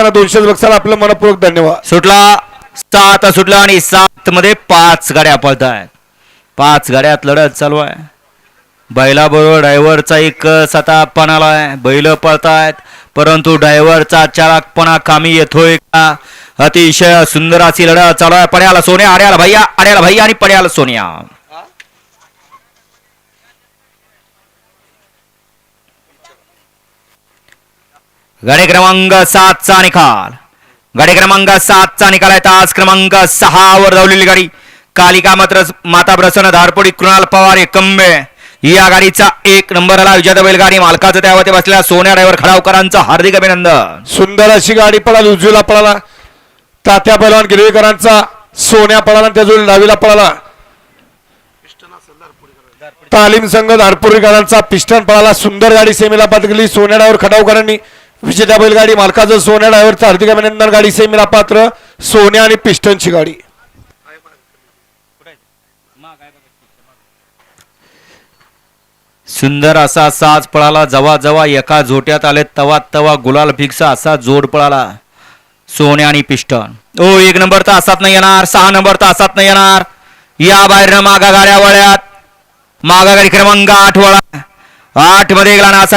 त्यांना दोनशे बक्षाला आपलं मनपूर्वक धन्यवाद. सुटला सात सुटला आणि सात मध्ये पाच गाड्या पळत आहेत पाच गाड्यात लढत चालू आहे. बैलाबरोबर ड्रायव्हरचा एक सतापणा आहे. बैल पळतायत परंतु ड्रायव्हरचा चालकपणा कामी येतोय का? अतिशय सुंदर अशी लढत चालू आहे. पड्याला सोन्या आड्याला भैया आड्याला भैया आणि पड्याला सोन्या. गडे क्रमांक सातचा निकाल. गाडी क्रमांक सातचा निकाल आहे. तास क्रमांक सहावर धावलेली गाडी. कालिका मात्र माता प्रसन्न धारपोडी कृणाल पवार एकंबे. या गाडीचा एक नंबर आला. विजेता बैलगाडी मालकाचं त्यावरती बसलेल्या सोन्या ड्रायव्हर खडावकरांचं हार्दिक अभिनंदन. सुंदर अशी गाडी पळाली. उजवीला पळाला. तात्या पैलवान गिरवेकरांचा सोन्या पळाला त्या जोडी डावीला पळाला. तालीम संघ धारपुरीकरांचा पिस्टन पळाला. सुंदर गाडी सेमीला पदकली सोन्या ड्रायव्हर खडावकरांनी विजेता बैलगाडी मालकाचं सोन्या ड्रायव्हरचं हार्दिक अभिनंदन गाडी सेमीला पात्र सोन्या आणि पिस्टनची गाडी. सुंदर असा साज पळाला जवा जवा एका झोट्यात आले तवा तवा गुलाल भिक्स असा जोड पळाला सोने आणि पिस्टन. ओ एक नंबर तर असात नाही येणार सहा नंबर तर असात नाही येणार. या बाहेरनं मागा गाड्या वळ्यात मागा गाडी क्रमांक आठ वळा. आठमध्ये गेला ना असा